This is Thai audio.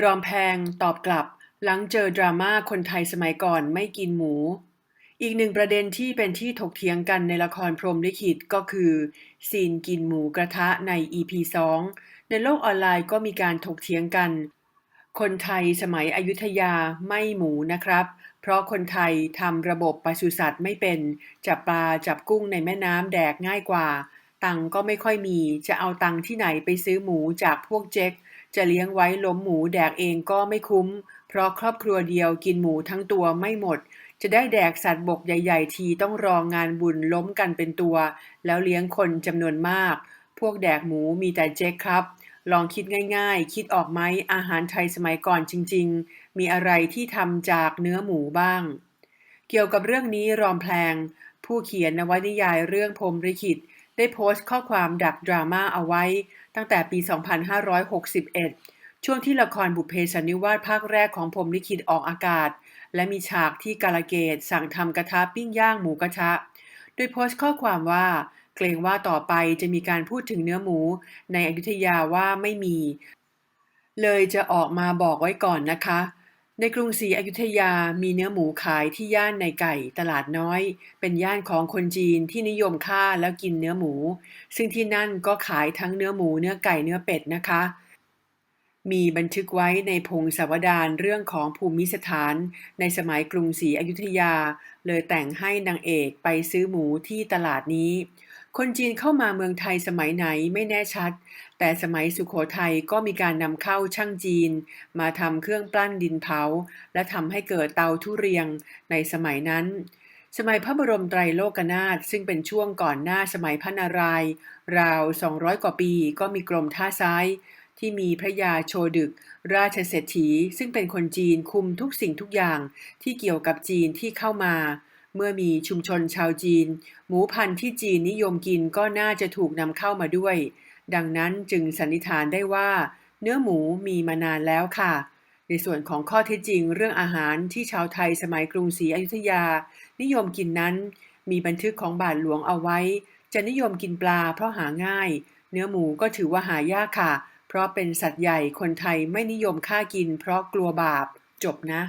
รอมแพงตอบกลับ หลังเจอดราม่าคนไทยสมัยก่อนไม่กินหมู อีกหนึ่งประเด็นที่เป็นที่ถกเถียงกันในละครพรมลิขิตก็คือซีนกินหมูกระทะใน EP 2 ในโลกออนไลน์ก็มีการถกเถียงกัน คนไทยสมัยอยุธยาไม่หมูนะครับ เพราะคนไทยทำระบบปศุสัตว์ไม่เป็น จับปลาจับกุ้งในแม่น้ำแดกง่ายกว่า ตังก็ไม่ค่อยมีจะเอาตังที่ไหนไปซื้อหมูจากพวกเจ๊ก จะเลี้ยงไว้ล้มหมูแดกเองก็ไม่คุ้ม เพราะครอบครัวเดียวกินหมูทั้งตัวไม่หมด จะได้แดกสัตว์บกใหญ่ ๆ ทีต้องรองงานบุญล้มกันเป็นตัว แล้วเลี้ยงคนจำนวนมาก พวกแดกหมูมีแต่เจ๊กครับ ลองคิดง่าย ๆ คิดออกไหมอาหารไทยสมัยก่อนจริง ๆ มีอะไรที่ทำจากเนื้อหมูบ้าง เกี่ยวกับเรื่องนี้รอมแพลง ผู้เขียนนวนิยายเรื่องพรมลิขิต ได้โพสต์ข้อความดักดราม่าเอาไว้ ตั้งแต่ปี 2561 ช่วงที่ละครบุพเพสันนิวาสภาคแรกของพมลิขิตออกอากาศ และมีฉากที่กาลเกตสั่งทำกระทะปิ้งย่างหมูกระทะ โดยโพสต์ข้อความว่าเกรงว่าต่อไปจะมีการพูดถึงเนื้อหมูในอยุธยาว่าไม่มี เลยจะออกมาบอกไว้ก่อนนะคะ ในกรุงศรีอยุธยามีเนื้อหมูขายที่ย่านในไก่ตลาดน้อย เป็นย่านของคนจีนที่นิยมฆ่าแล้วกินเนื้อหมู ซึ่งที่นั่นก็ขายทั้งเนื้อหมูเนื้อไก่เนื้อเป็ดนะคะ มีบันทึกไว้ในพงศาวดารเรื่องของภูมิสถาน ในสมัยกรุงศรีอยุธยา เลยแต่งให้นางเอกไปซื้อหมูที่ตลาดนี้ คนจีนเข้ามาเมืองไทยสมัยไหนไม่แน่ชัด แต่สมัยสุขโขทัยก็มีการนำเข้าช่างจีน มาทำเครื่องปลั่นดินเผา และทำให้เกิดเตาทุเรียงในสมัยนั้น สมัยพระบรมไตรโลกนาถซึ่งเป็นช่วงก่อนหน้าสมัยพระนารายณ์ราว 200 กว่าปีก็มีกรมท่าซ้ายที่มีพระยาโชดึก ราชเศรษฐี ซึ่งเป็นคนจีนคุมทุกสิ่งทุกอย่างที่เกี่ยวกับจีนที่เข้ามา เมื่อมีชุมชนชาวจีน หมูพันธุ์ที่จีนนิยมกินก็น่าจะถูกนำเข้ามาด้วย ดังนั้นจึงสันนิษฐานได้ว่า เนื้อหมูมีมานานแล้วค่ะ ในส่วนของข้อเท็จจริงเรื่องอาหารที่ชาวไทยสมัยกรุงศรีอยุธยา นิยมกินนั้น มีบันทึกของบาทหลวงเอาไว้ จะนิยมกินปลาเพราะหาง่าย เนื้อหมูก็ถือว่าหายากค่ะ เพราะเป็นสัตว์ใหญ่คนไทยไม่นิยมฆ่ากิน เพราะกลัวบาป จบนะ